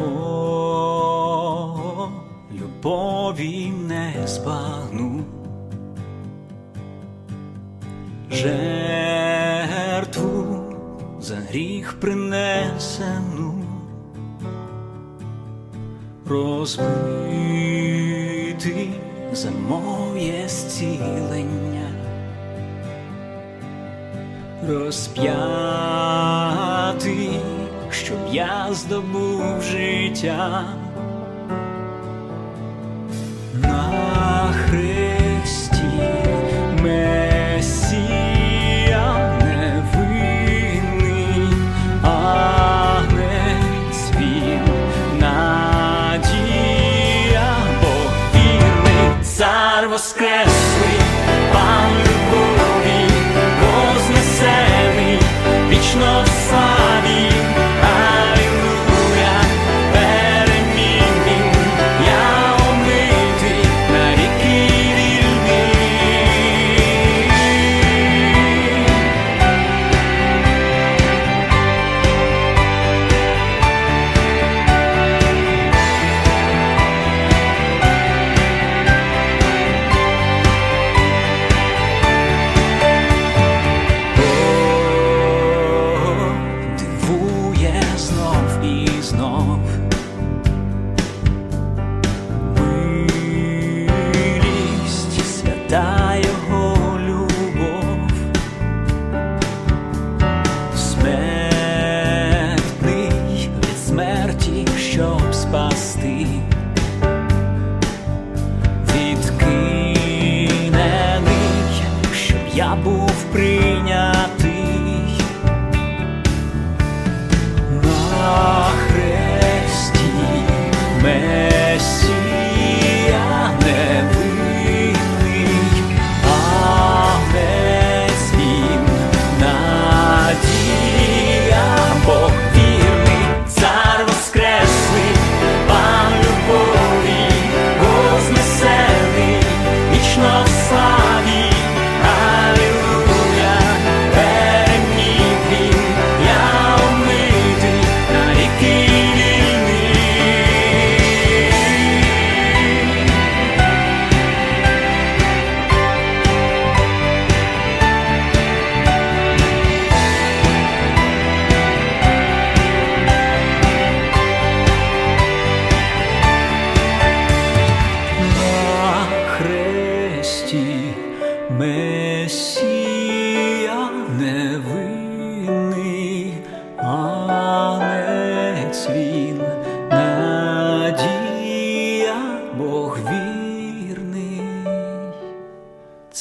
О, любові не збагну, жертву за гріх принесену, розбити за моє зцілення, розп'яти щоб я здобув життя. На хресті Месія невинний, агнець він, надія, Бог вірний, цар воскреслий, Свята його любов, смертний від смерті, щоб спасти. Відкинений, щоб я був прийнятий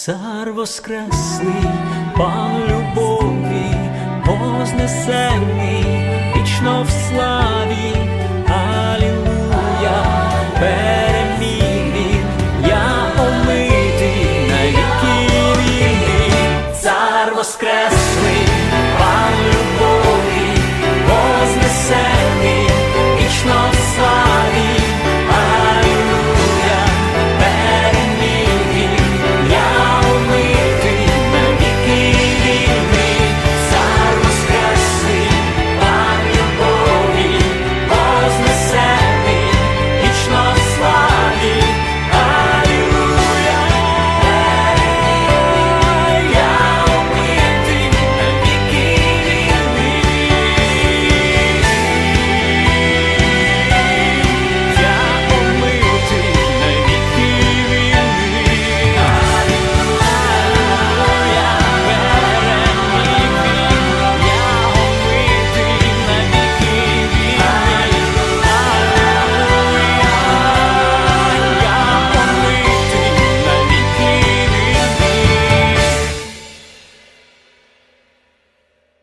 цар воскресний, пан любові, вознесений, вічно в славі, Алілуя, переміг він, я омитий на віки цар воскреслий,